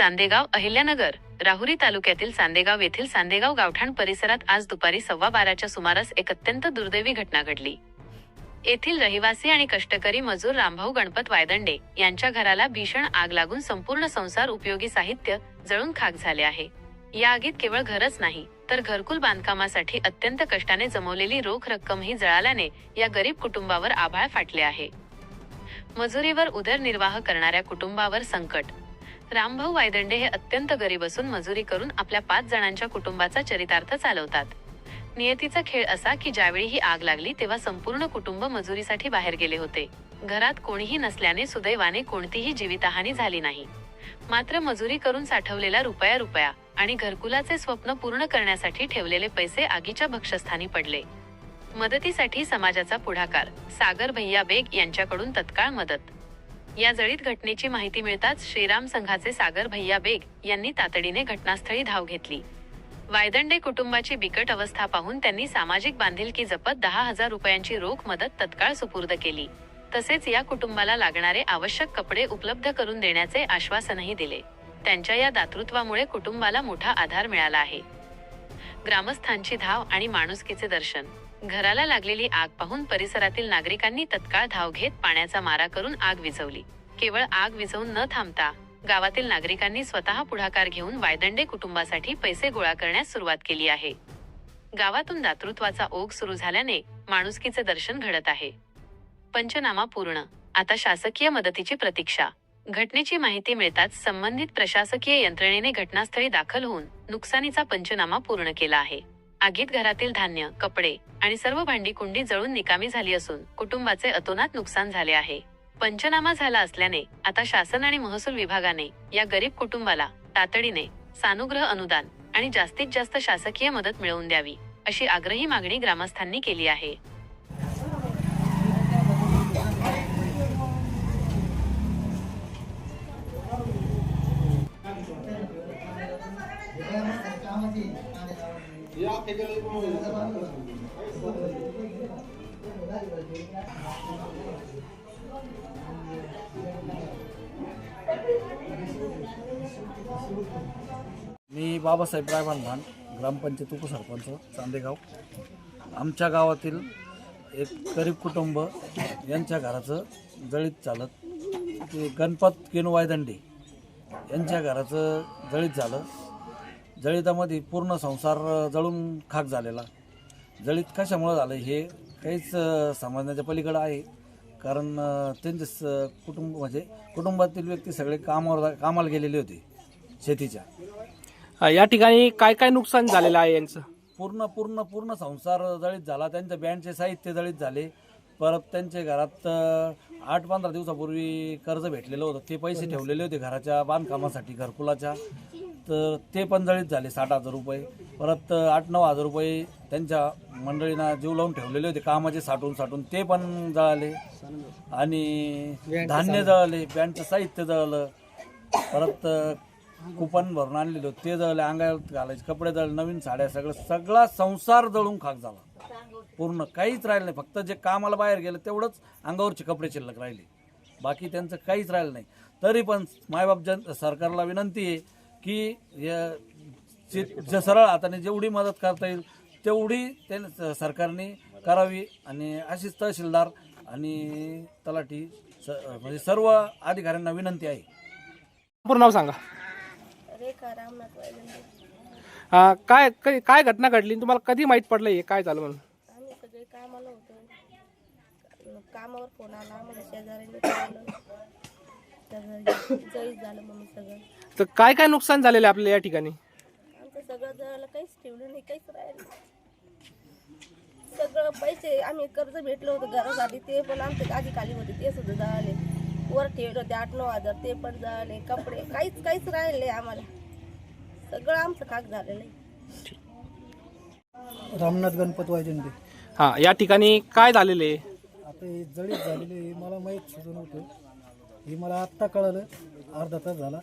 चांदेगाव अहिल्यानगर. राहुरी तालुक्यातील चांदेगाव येथील चांदेगाव गावठाण परिसरात आज दुपारी सव्वा बाराच्या सुमारास एक अत्यंत दुर्दैवी घटना घडली. येथील रहिवासी आणि कष्टकरी मजूर रामभाऊ गणपत वायदंडे यांच्या घराला भीषण आग लागून संपूर्ण संसार उपयोगी साहित्य जळून खाक झाले आहे. या आगीत केवळ घरच नाही तर घरकुल बांधकामासाठी अत्यंत कष्टाने जमवलेली रोख रक्कमही जळाल्याने या गरीब कुटुंबावर आभाळ फाटले आहे. मजुरीवर उदरनिर्वाह करणाऱ्या कुटुंबावर संकट रामभाऊ वायदंडे हे अत्यंत गरीब असून मजुरी करून आपल्या पाच जणांच्या कुटुंबाचा चरितार्थ चालवतात. नियतीचा खेळ असा की ज्यावेळी ही आग लागली तेव्हा संपूर्ण कुटुंब मजुरीसाठी बाहेर गेले होते. घरात कोणीही नसल्याने सुदैवाने कोणतीही जीवितहानी झाली नाही. मात्र मजुरी करून साठवलेला रुपया रुपया आणि घरकुलाचे स्वप्न पूर्ण करण्यासाठी ठेवलेले पैसे आगीच्या भक्षस्थानी पडले. मदतीसाठी समाजाचा पुढाकार सागर भैया बेग यांच्याकडून तत्काळ मदत. या जळीत घटनेची माहिती मिळताच श्रीराम संघाचे सागर भैया बेग यांनी तातडीने घटनास्थळी धाव घेतली. वायदंडे कुटुंबाची बिकट अवस्था पाहून त्यांनी सामाजिक बांधिलकी जपत दहा हजार रुपयांची रोख मदत तत्काळ सुपूर्द केली. तसेच या कुटुंबाला लागणारे आवश्यक कपडे उपलब्ध करून देण्याचे आश्वासनही दिले. त्यांच्या या दातृत्वामुळे कुटुंबाला मोठा आधार मिळाला आहे. ग्रामस्थांची धाव आणि माणुसकीचे दर्शन. घराला लागलेली आग पाहून परिसरातील नागरिकांनी तत्काळ धाव घेत पाण्याचा मारा करून आग विझवली. केवळ आग विझवून न थांबता गावातील नागरिकांनी स्वतः पुढाकार घेऊन वायदंडे कुटुंबासाठी पैसे गोळा करण्यास सुरुवात केली आहे. गावातून दातृत्वाचा ओघ सुरू झाल्याने माणुसकीचे दर्शन घडत आहे. पंचनामा पूर्ण. आता शासकीय मदतीची प्रतीक्षा. घटनेची माहिती मिळताच संबंधित प्रशासकीय यंत्रणेने घटनास्थळी दाखल होऊन नुकसानीचा पंचनामा पूर्ण केला आहे. आगीत घरातील धान्य कपडे आणि सर्व भांडी कुंडी जळून निकामी झाली असून कुटुंबाचे अतोनात नुकसान झाले आहे. पंचनामा झाला असल्याने आता शासन आणि महसूल विभागाने या गरीब कुटुंबाला तातडीने सानुग्रह अनुदान आणि जास्तीत जास्त शासकीय मदत मिळवून द्यावी अशी आग्रही मागणी ग्रामस्थांनी केली आहे. मी बाबासाहेब भान ग्रामपंचायत उपसरपंच चांदेगाव. आमच्या गावातील एक गरीब कुटुंब यांच्या घराचं जळीत चालत ते गणपत केनू वायदंडे यांच्या घराचं जळीत झालं. जळीतामध्ये पूर्ण संसार जळून खाक झालेला. जळीत कशामुळं झालं हे काहीच समजण्याच्या पलीकडं आहे. कारण त्यांचे स कुटुंब म्हणजे कुटुंबातील व्यक्ती सगळे कामावर कामाला गेलेले होते शेतीच्या. या ठिकाणी काय काय नुकसान झालेलं आहे यांचं? पूर्ण पूर्ण पूर्ण संसार जळीत झाला. त्यांच्या बँडचे साहित्य जळीत झाले. परत त्यांच्या घरात आठ पंधरा दिवसापूर्वी कर्ज भेटलेलं होतं. ते पैसे ठेवलेले होते घराच्या बांधकामासाठी घरकुलाच्या. तर ते पण जळीत झाले साठ हजार रुपये. परत आठ नऊ हजार रुपये त्यांच्या मंडळींना जीव लावून ठेवलेले होते कामाचे साठवून साठवून. ते पण जळाले. आणि धान्य जळाले बँडचं साहित्य जळलं. परत कुपन भरून आणलेलं होतं ते जळले अंगात घालायचे कपडे जळले नवीन साड्या सगळं सगळा संसार जळून खाक झाला. पूर्ण काहीच राहिलं नाही. फक्त जे कामाला बाहेर गेलं तेवढंच अंगावरचे कपडे शिल्लक राहिले. बाकी त्यांचं काहीच राहिलं नाही. तरी पण मायबाप जन सरकारला विनंती आहे की या- जे जे सरळ हाताने जेवढी मदत करता येईल तेवढी त्याने सरकारने करावी आणि अशीच तहसीलदार आणि तलाठी स म्हणजे सर्व अधिकाऱ्यांना विनंती आहे. पूर्ण नाव सांगा. रेखा रामनाथ काय कधी- काय घटना घडली? आणि तुम्हाला कधी माहीत पडलं हे? काय झालं म्हणून? आम्ही सगळे कामाला होतो. कामावर फोन आला आम्हाला शेजाऱ्यांनी कळवलं सगळं जळीत झालं म्हणून सगळं. तर काय काय नुकसान झालेलं आहे आपल्या या ठिकाणी? आमचं सगळं जळालं काहीच ठेवलं नाही काहीच राहिलं सगळं पैसे आम्ही कर्ज भेटलो होतं घरासाठी ते पण आमचे आधी खाली होते ते सुद्धा जळाले. वर ठेवले होते आठ नऊ हजार ते पण जळाले. कपडे काहीच काहीच राहिले आम्हाला. सगळं आमचं खाक झालेलं आहे. रामनाथ गणपत वायजंडे हां या ठिकाणी काय झालेलं आहे? आता हे जळीत झालेले हे मला माहीत सुद्धा नव्हतं. हे मला आत्ता कळालं. अर्धा तास झाला.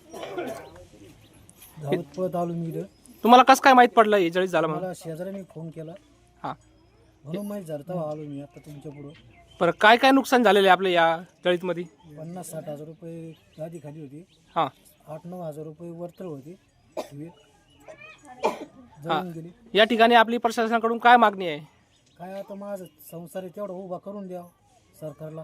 धावत पळत आलो मी तुम्हाला कसं काय माहीत पडलं? हे जळीत झालं मला शेजाऱ्याने फोन केला. हां. म्हणून माहीत झालं तेव्हा आलो मी आता तुमच्या पुढं. बरं काय काय नुकसान झालेलं आहे आपल्या या जळीतमध्ये? पन्नास साठ हजार रुपये गादी खाली होती. हां. आठ नऊ हजार रुपये वरतळ होती. वीर जळून गेली. या ठिकाणी आपली प्रशासनाकडून काय मागणी आहे? काय आता माझं संसार आहे तेवढा उभा करून द्यावं सरकारला.